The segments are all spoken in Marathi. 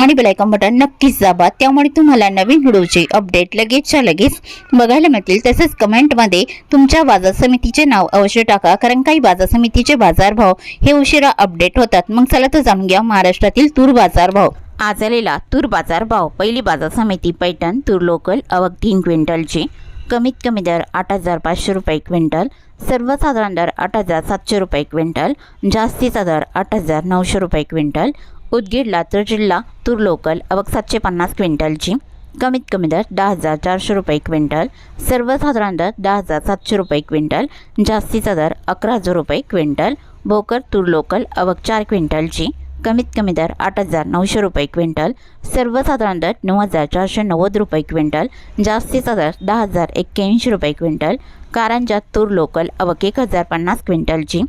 आणि बेलायकॉन बटन नक्कीच दाबा. त्यामुळे तुम्हाला नवीन व्हिडिओचे अपडेट लगेचच्या लगेच बघायला मिळतील. तसेच कमेंटमध्ये तुमच्या बाजार समितीचे नाव अवश्य टाका. कारण काही बाजार समितीचे बाजारभाव हे उशिरा अपडेट होतात. मग चला तर जाणून घ्या महाराष्ट्रातील तूर बाजारभाव आज आलेला तूर बाजारभाव पहिली बाजार समिती पैठण तूर लोकल अवघ तीन क्विंटलची. कमीत कमी दर आठ हजार पाचशे रुपये क्विंटल. सर्वसाधारण दर आठ हजार सातशे रुपये क्विंटल. जास्तीचा दर आठ हजार नऊशे रुपये क्विंटल. उदगीर लातूर जिल्हा तूर लोकल अवक सातशे पन्नास क्विंटलची. कमीत कमी दर दहा हजार चारशे रुपये क्विंटल. सर्वसाधारण दर दहा हजार सातशे रुपये क्विंटल. जास्तीचा दर अकरा हजार रुपये क्विंटल. भोकर तूर लोकल अवक चार क्विंटलची. कमीत कमी दर आठ हजार नऊशे रुपये क्विंटल. सर्वसाधारण दर नऊ हजार चारशे नव्वद रुपये क्विंटल. जास्तीचा दर दहा हजार एक्क्याऐंशी रुपये क्विंटल. कारंजा तूर लोकल अवक एक हजार पन्नास क्विंटलची.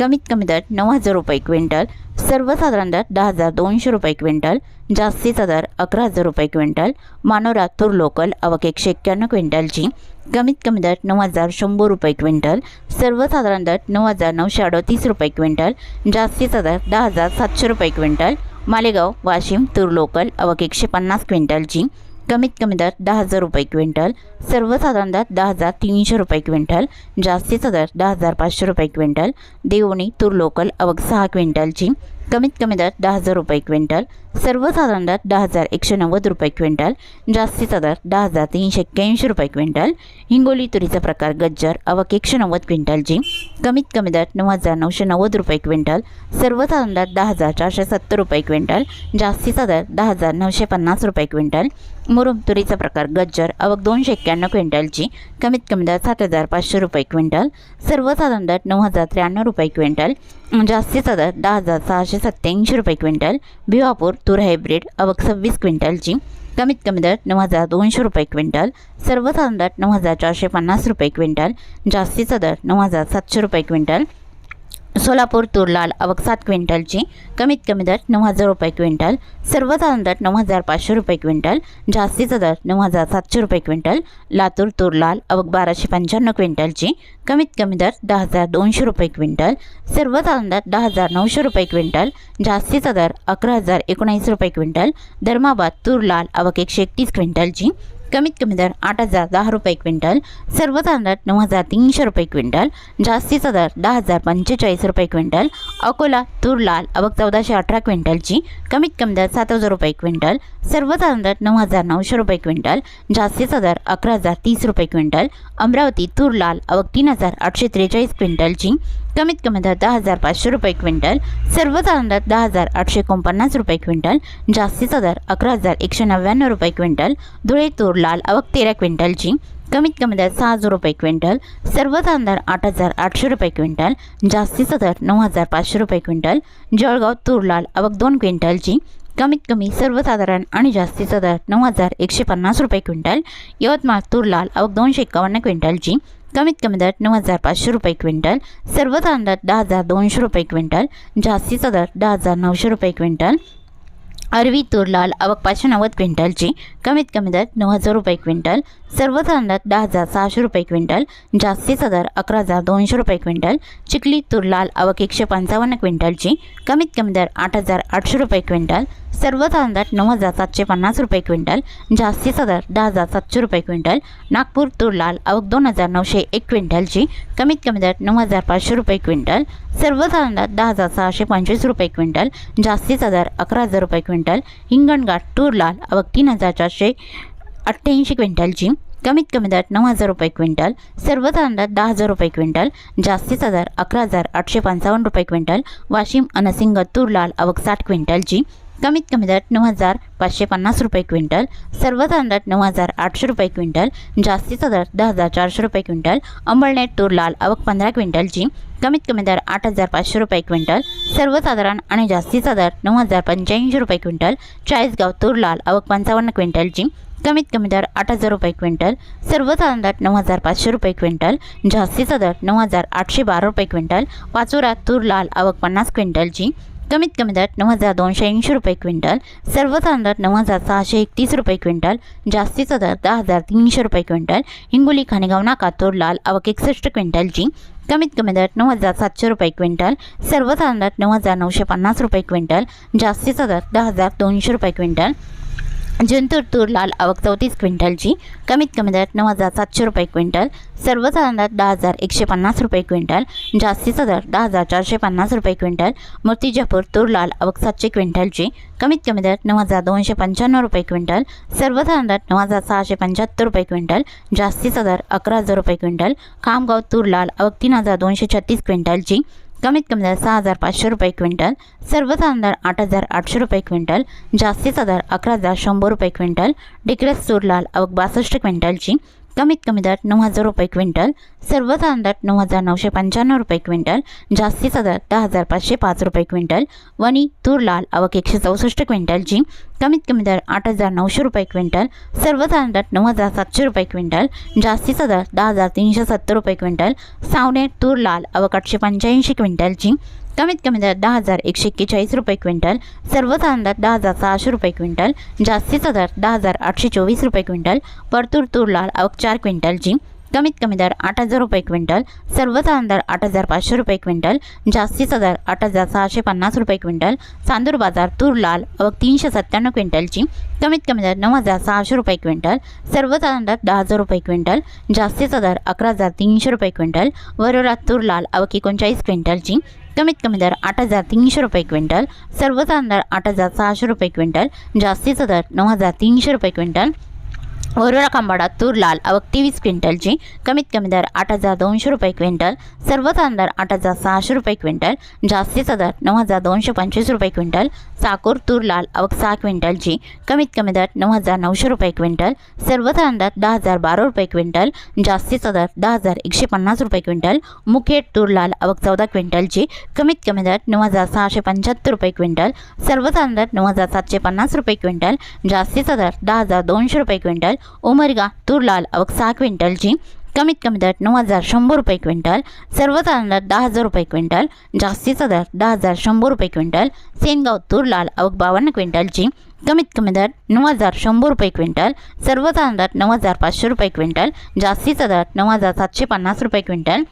कमीत कमी दर नऊ हजार रुपये क्विंटल. सर्वसाधारण दर दहा हजार दोनशे रुपये क्विंटल जास्तीचा दर अकरा हजार रुपये क्विंटल मानोरा तूर लोकल अवघ एकशे एक्क्याण्णव क्विंटलची कमीत कमी दर नऊ हजार शंभर रुपये क्विंटल सर्वसाधारण दर नऊ हजार नऊशे अडतीस रुपये क्विंटल जास्तीचा दर दहा हजार सातशे रुपये क्विंटल मालेगाव वाशिम तूर लोकल अवघ एकशे पन्नास क्विंटलची कमीत कमी दर दहा हजार रुपये क्विंटल सर्वसाधारण दर दहा हजार तीनशे रुपये क्विंटल जास्तीचा दर दहा हजार पाचशे रुपये क्विंटल देवणी तूर लोकल अवघ सहा क्विंटलची कमीत कमी दर दहा हजार रुपये क्विंटल सर्वसाधारण दर दहा हजार एकशे नव्वद रुपये क्विंटल जास्तीचा दर दहा हजार तीनशे एक्क्याऐंशी रुपये क्विंटल. हिंगोली तुरीचा प्रकार गज्जर आवक एकशे नव्वद क्विंटलची कमीत कमी दर नऊ हजार नऊशे नव्वद रुपये क्विंटल सर्वसाधारण दर दहा हजार चारशे सत्तर रुपये क्विंटल जास्तीचा दर दहा हजार नऊशे पन्नास रुपये क्विंटल. मुरुम तुरीचा प्रकार गज्जर आवक दोनशे एक्क्याण्णव क्विंटलची कमीत कमी दर सात हजार पाचशे रुपये क्विंटल सर्वसाधारण दर नऊ हजार त्र्याण्णव रुपये क्विंटल. म्हणजे जास्तीचा दर दहा हजार सहाशे सत्त्याऐंशी रुपये क्विंटल. भिवापूर तूर हायब्रिड अवक सव्वीस क्विंटलची. कमीत कमी दर नऊ हजार दोनशे रुपये क्विंटल. सर्वसाधारण दर नऊ हजार चारशे पन्नास रुपये क्विंटल. जास्तीचा दर नऊ हजार सातशे रुपये क्विंटल. सोलापूर तूर लाल आवक सात क्विंटलची कमीत कमी दर नऊ हजार रुपये क्विंटल सर्वसाधारण दर नऊ हजार पाचशे रुपये क्विंटल जास्तीचा दर नऊ हजार सातशे रुपये क्विंटल लातूर तूर लाल आवक बाराशे पंच्याण्णव क्विंटलची कमीत कमी दर दहा हजार दोनशे रुपये क्विंटल सर्वसाधारण दर दहा हजार नऊशे रुपये क्विंटल जास्तीचा दर अकरा हजार एकोणावीस रुपये क्विंटल धर्माबाद तूर लाल आवक एकशे एकतीस क्विंटलची कमीत कमी दर आठ हजार दहा रुपये क्विंटल सर्वसाधारण दर नऊ हजार तीनशे रुपये क्विंटल जास्तीचा दर दहा हजार पंचेचाळीस रुपये क्विंटल अकोला तूर लाल अबक चौदाशे अठरा क्विंटलची कमीत कमी दर सात हजार रुपये क्विंटल सर्वसाधारण दर नऊ हजार नऊशे रुपये क्विंटल जास्तीचा दर अकरा हजार तीस रुपये क्विंटल अमरावती तूर लाल अबक तीन हजार आठशे त्रेचाळीस क्विंटलची कमीत कमी दर दहा हजार पाचशे रुपये क्विंटल सर्वसाधारण दर दहा हजार आठशे एकोणपन्नास रुपये क्विंटल जास्तीचा दर अकरा हजार एकशे नव्याण्णव रुपये क्विंटल धुळे तूर लाल अवक तेरा क्विंटलची कमीत कमी दर सहा हजार रुपये क्विंटल सर्वसाधारण दर आठ हजार आठशे रुपये क्विंटल जास्तीचा दर नऊ हजार पाचशे रुपये क्विंटल जळगाव तूर लाल अवघ दोन क्विंटलची कमीत कमी सर्वसाधारण आणि जास्तीचा दर नऊ हजार एकशे पन्नास रुपये क्विंटल यवतमाळ तूर लाल अवघ दोनशे एकावन्न क्विंटलची कमीत कमी दर नऊ हजार पाचशे रुपये क्विंटल सर्वसाधारण दर दहा हजार दोनशे रुपये क्विंटल जास्तीचा दर दहा हजार नऊशे रुपये क्विंटल अरवी तूर लाल पाचशे नव्वद क्विंटलची कमीत कमी दर नऊ हजार रुपये क्विंटल सर्व दर दहा हजार सहाशे रुपये क्विंटल जास्तीचा दर अकरा हजार दोनशे रुपये क्विंटल चिखली तूर लाल अवघ एकशे पंचावन्न क्विंटलची कमीत कमी दर आठ हजार आठशे रुपये क्विंटल सर्व दर नऊ हजार सातशे पन्नास रुपये क्विंटल जास्तीचा दर दहा हजार सातशे रुपये क्विंटल नागपूर तूर लाल अवघ दोन हजार नऊशे एक क्विंटलची कमीत कमी दर नऊ हजार पाचशे रुपये क्विंटल सर्व दर दहा हजार सहाशे पंचवीस रुपये क्विंटल जास्तीचा दर अकरा हजार रुपये क्विंटल हिंगणघाट तूर लाल अवघ तीन हजार चारशे अठ्ठ्याऐंशी क्विंटलची कमीत कमी दर नऊ हजार रुपये क्विंटल सर्वसाधारण दर दहा हजार रुपये क्विंटल जास्तीचा दर अकरा हजार आठशे पंचावन्न रुपये क्विंटल वाशिम अनसिंग तूर लाल अवघ साठ क्विंटलची कमीत कमी दर नऊ हजार पाचशे पन्नास रुपये क्विंटल सर्वसाधारण दर नऊ हजार आठशे रुपये क्विंटल जास्तीचा दर दहा हजार चारशे रुपये क्विंटल अंबळनेट तूर लाल आवक पंधरा क्विंटलची कमीत कमी दर आठ हजार पाचशे रुपये क्विंटल सर्वसाधारण आणि जास्तीचा दर नऊ हजार पंच्याऐंशी रुपये क्विंटल चाळीसगाव तूर लाल आवक पंचावन्न क्विंटलची कमीत कमी दर आठ हजार रुपये क्विंटल सर्वसाधारण दर नऊ हजार पाचशे रुपये क्विंटल जास्तीचा दर नऊ हजार आठशे बारा रुपये क्विंटल पाचोरा तूर लाल आवक पन्नास क्विंटलची कमीत कमी दर नऊ हजार दोनशे ऐंशी रुपये क्विंटल सर्वसाधारण दर नऊ हजार सहाशे एकतीस रुपये क्विंटल जास्तीचा दर दहा हजार तीनशे रुपये क्विंटल हिंगोली खानेगाव नाका लाल आवक एकसष्ट क्विंटलची कमीत कमी दर नऊ हजार सातशे रुपये क्विंटल सर्वसाधारण दर नऊ हजार नऊशे पन्नास रुपये क्विंटल जास्तीचा दर दहा हजार दोनशे रुपये क्विंटल जिंतूर तूर लाल आवक चौतीस क्विंटलची. कमीत कमी दरात नऊ हजार सातशे रुपये क्विंटल. सर्वसाधारण दर दहा हजार एकशे पन्नास रुपये क्विंटल. जास्तीचा दर दहा हजार चारशे पन्नास रुपये क्विंटल. मूर्तिजापूर तूर लाल आवक सातशे क्विंटलची. कमीत कमी दरात नऊ हजार दोनशे पंच्याण्णव रुपये क्विंटल. सर्वसाधारण दरात नऊ हजार सहाशे पंच्याहत्तर रुपये क्विंटल. जास्तीचा दर अकरा हजार रुपये क्विंटल. खामगाव तूर लाल आवक तीन हजार दोनशे छत्तीस क्विंटलची. कमीत कमी दर सहा हजार पाचशे रुपये क्विंटल सर्वसाधारण दर आठ हजार आठशे रुपये क्विंटल जास्तीचा दर अकरा हजार शंभर रुपये क्विंटल डिक्रेस सूरलाल लाल बासष्ट क्विंटलची कमीत कमी दर नऊ हजार रुपये क्विंटल सर्वसाधारण दर नऊ हजार नऊशे पंच्याण्णव रुपये क्विंटल जास्तीचा दर दहा हजार पाचशे पाच रुपये क्विंटल वणी तूर लाल आवक एकशे चौसष्ट क्विंटलची कमीत कमी दर आठ हजार नऊशे रुपये क्विंटल सर्वसाधारण दर नऊ हजार सातशे रुपये क्विंटल जास्तीचा दर दहा हजार तीनशे सत्तर रुपये क्विंटल सावणे तूर लाल आवक आठशे पंच्याऐंशी क्विंटलची कमीत कमी दर दहा हजार एकशे एक्केचाळीस रुपये क्विंटल सर्वसाधारण दर दहा हजार सहाशे रुपये क्विंटल जास्तीचा दर दहा हजार आठशे चोवीस रुपये क्विंटल परतूर तूर लाल अवक चार क्विंटलची कमीत कमी दर आठ हजार रुपये क्विंटल सर्वसाधारण दर आठ हजार पाचशे रुपये क्विंटल जास्तीचा दर आठ हजार सहाशे पन्नास रुपये क्विंटल चांदूर बाजार तूर लाल आवक तीनशे सत्त्याण्णव क्विंटलची कमीत कमी दर नऊ हजार सहाशे रुपये क्विंटल सर्वसाधारण दर दहा हजार रुपये क्विंटल जास्तीचा दर अकरा हजार तीनशे रुपये क्विंटल वरोरा तूर लाल आवक एकोणचाळीस क्विंटलची कमीत कमी दर आठ हजार तीनशे रुपये क्विंटल सर्वसाधारण दर आठ हजार सहाशे रुपये क्विंटल जास्तीचा दर नऊ हजार तीनशे रुपये क्विंटल वरुळा खांबाडा तूर लाल अवक तेवीस क्विंटलची कमीत कमी दर आठ हजार दोनशे रुपये क्विंटल सर्वसाधारण दर आठ हजार सहाशे रुपये क्विंटल जास्तीचा दर नऊ हजार दोनशे पंचवीस रुपये क्विंटल साकूर तूर लाल अवक सहा क्विंटलची कमीत कमी दर नऊ हजार नऊशे रुपये क्विंटल सर्वसाधारण दर दहा हजार बारा रुपये क्विंटल जास्तीचा दर दहा हजार एकशे पन्नास रुपये क्विंटल मुखेड तूर लाल अवक चौदा क्विंटलची कमीत कमी दर नऊ हजार सहाशे पंच्याहत्तर रुपये क्विंटल सर्वसाधारण दर नऊ हजार सातशे पन्नास रुपये क्विंटल जास्तीचा दर दहा हजार दोनशे रुपये क्विंटल उमरगा तूर लाल आवक सहा क्विंटलची कमीत कमी दर नऊ हजार शंभर रुपये क्विंटल सर्वसाधारण दर दहा हजार रुपये क्विंटल जास्तीचा दर दहा हजार शंभर रुपये क्विंटल सेनगाव तूर लाल आवक बावन्न क्विंटलची कमीत कमी दर नऊ हजार शंभर रुपये क्विंटल सर्वसाधारण दर नऊ हजार पाचशे रुपये क्विंटल जास्तीचा दर नऊ हजार सातशे पन्नास रुपये क्विंटल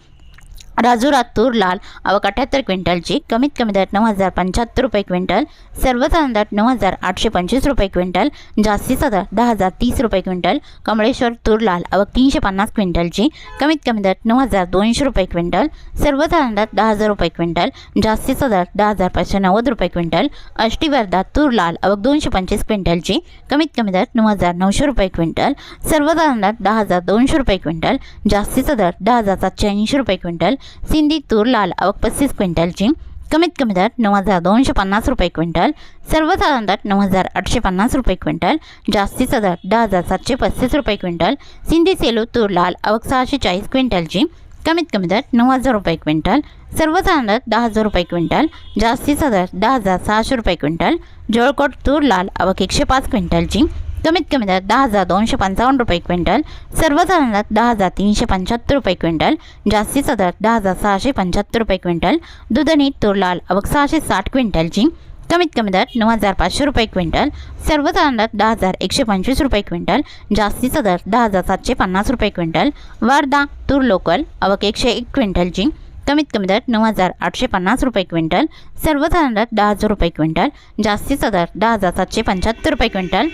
राजुरा तूर लाल आवक अठ्याहत्तर क्विंटलची कमीत कमी दर नऊ हजार पंच्याहत्तर रुपये क्विंटल सर्वसाधारण दर नऊ हजार आठशे पंचवीस रुपये क्विंटल जास्तीचा दर दहा हजार तीस रुपये क्विंटल कमळेश्वर तूर लाल आवक तीनशे पन्नास क्विंटलची कमीत कमी दर नऊ हजार दोनशे रुपये क्विंटल सर्वसाधारण दर दहा हजार रुपये क्विंटल जास्तीचा दर दहा हजार पाचशे नव्वद रुपये क्विंटल अष्टीवर्धा तूर लाल आवक दोनशे पंचवीस क्विंटलची कमीत कमी दर नऊ हजार नऊशे रुपये क्विंटल सर्वसाधारण दर दहा हजार दोनशे रुपये क्विंटल जास्तीचा दर दहा हजार सातशे ऐंशी रुपये क्विंटल सिंधी तूर लाल आवक पस्तीस क्विंटलची. कमीत कमी दर नऊ हजार दोनशे पन्नास रुपये क्विंटल. सर्वसाधारण दर नऊ हजार आठशे पन्नास रुपये क्विंटल. जास्तीचा दर दहा हजार सातशे पस्तीस रुपये क्विंटल. सिंधी सेलू तूर लाल आवक सहाशे चाळीस क्विंटलची. कमीत कमी दर नऊ हजार रुपये क्विंटल. सर्वसाधारण दर दहा हजार रुपये क्विंटल. जास्तीचा दर दहा हजार सहाशे रुपये क्विंटल. जळकोट तूर लाल आवक एकशे पाच क्विंटलची. कमीत कमी दरात दहा हजार दोनशे पंचावन्न रुपये क्विंटल सर्वसाधारण दर दहा हजार तीनशे पंच्याहत्तर रुपये क्विंटल जास्तीचा दरात दहा हजार सहाशे पंच्याहत्तर रुपये क्विंटल दुधनी तूर लाल अवक सहाशे साठ क्विंटलची कमीत कमी दर नऊ हजार पाचशे रुपये क्विंटल सर्वसाधारण दर दहा हजार एकशे पंचवीस रुपये क्विंटल जास्तीचा दर दहा हजार सातशे पन्नास रुपये क्विंटल वर्धा तूर लोकल अवक एकशे एक क्विंटलची कमीत कमी दर नऊ हजार आठशे पन्नास रुपये क्विंटल सर्वसाधारण दर दहा हजार रुपये क्विंटल जास्तीचा दर दहा हजार सातशे पंच्याहत्तर रुपये क्विंटल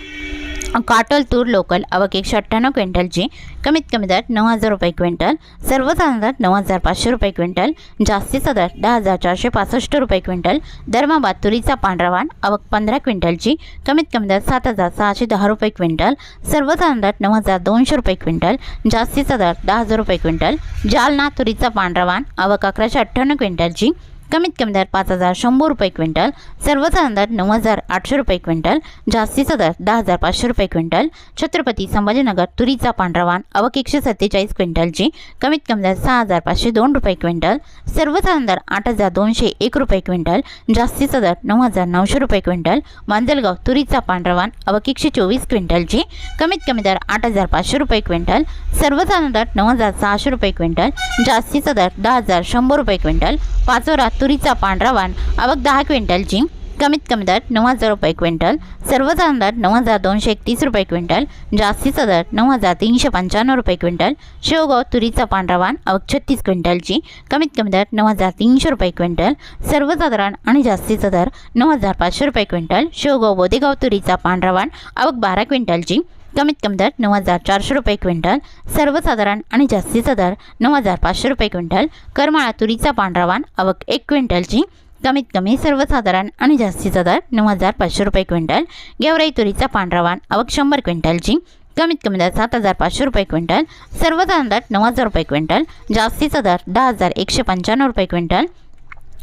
काटल तूर लोकल आवक एकशे अठ्ठ्याण्णव क्विंटलची कमीत कमी दर नऊ हजार रुपये क्विंटल सर्वसाधारण दर नऊ हजार पाचशे रुपये क्विंटल जास्तीचा दर दहा हजार चारशे पासष्ट रुपये क्विंटल धर्माबाद तुरीचा पांढरावाण आवक पंधरा क्विंटलची कमीत कमी दर सात हजार सहाशे दहा रुपये क्विंटल सर्वसाधारण दर नऊ हजार दोनशे रुपये क्विंटल जास्तीचा दर दहा हजार रुपये क्विंटल जालना तुरीचा पांढरावाण आवक अकराशे अठ्ठ्याण्णव क्विंटलची कमीत कमी दर पाच हजार शंभर रुपये क्विंटल सर्वसाधारण दर नऊ हजार आठशे रुपये क्विंटल जास्तीचा दर दहा हजार पाचशे रुपये क्विंटल छत्रपती संभाजीनगर तुरीचा पांढरा वाण अवक एकशे सत्तेचाळीस क्विंटलची कमीत कमी दर सहा हजार पाचशे दोन रुपये क्विंटल सर्वसाधारण दर आठ हजार दोनशे एक रुपये क्विंटल जास्तीचा दर नऊ हजार नऊशे रुपये क्विंटल मांजलगाव तुरीचा पांढरा वाण अवक एकशे चोवीस क्विंटलची कमीत कमी दर आठ हजार पाचशे रुपये क्विंटल सर्वसाधारण दर नऊ हजार सहाशे रुपये क्विंटल जास्तीचा दर दहा हजार शंभर रुपये क्विंटल पाचोरा तुरीचा पांढरा वाण आवक दहा क्विंटलची कमीत कमी दर नऊ हजार रुपये क्विंटल सर्वसाधारण दर नऊ हजार दोनशे एकतीस रुपये क्विंटल जास्तीचा दर नऊ हजार तीनशे पंच्याण्णव रुपये क्विंटल शेवगाव तुरीचा पांढरा वाण अवघ छत्तीस क्विंटलची कमीत कमी दर नऊ हजार तीनशे रुपये क्विंटल सर्वसाधारण आणि जास्तीचा दर नऊ हजार पाचशे रुपये क्विंटल शेवगाव बोदेगाव तुरीचा पांढरा वाण अवघ बारा क्विंटलची कमीत कमी दर नऊ हजार चारशे रुपये क्विंटल सर्वसाधारण आणि जास्तीचा दर नऊ हजार पाचशे रुपये क्विंटल करमाळा तुरीचा पांढरा वाण अवक एक क्विंटलची कमीत कमी सर्वसाधारण आणि जास्तीचा दर नऊ हजार पाचशे रुपये क्विंटल गेवराई तुरीचा पांढरा वाण अवक शंभर क्विंटलची कमीत कमी दर सात हजार पाचशे रुपये क्विंटल सर्वसाधारण दर नऊ हजार रुपये क्विंटल जास्तीचा दर दहा हजार एकशे पंच्याण्णव रुपये क्विंटल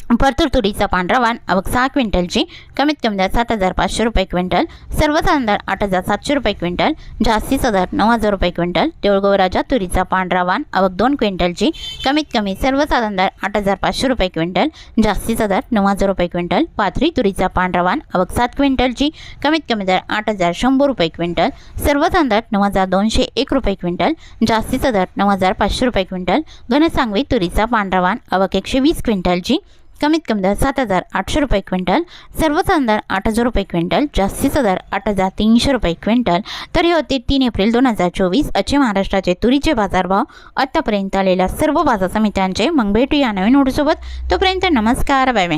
परतूर तुरीचा पांढरा वाण अवक सहा क्विंटलची कमीत कमी दर सात हजार पाचशे रुपये क्विंटल. सर्वसाधारण दर आठ हजार सातशे रुपये क्विंटल. जास्तीचा दर नऊ हजार रुपये क्विंटल. देऊळगाव तुरीचा पांढरा वाण अवक दोन क्विंटलची कमीत कमी सर्वसाधारण दर आठ हजार पाचशे रुपये क्विंटल. जास्तीचा दर नऊ हजार रुपये क्विंटल. पाथरी तुरीचा पांढरा वाण अवक सात क्विंटलची कमीत कमी दर आठ हजार शंभर रुपये क्विंटल. सर्वसाधारण दर नऊ हजार दोनशे एक रुपये क्विंटल. जास्तीचा दर नऊ हजार पाचशे रुपये क्विंटल. घनसांगवी तुरीचा पांढरा वाण अवक एकशे वीस क्विंटलची कमीत कमी दर सात हजार आठशे रुपये क्विंटल सर्वसाधारण दर आठ हजार रुपये क्विंटल जास्तीचा दर आठ हजार तीनशे रुपये क्विंटल. तर हे होते तीन एप्रिल दोन हजार चोवीस असे महाराष्ट्राचे तुरीचे बाजारभाव आत्तापर्यंत आलेल्या सर्व बाजार समित्यांचे मग भेटूया नवीन ओढीसोबत तोपर्यंत नमस्कार बाय.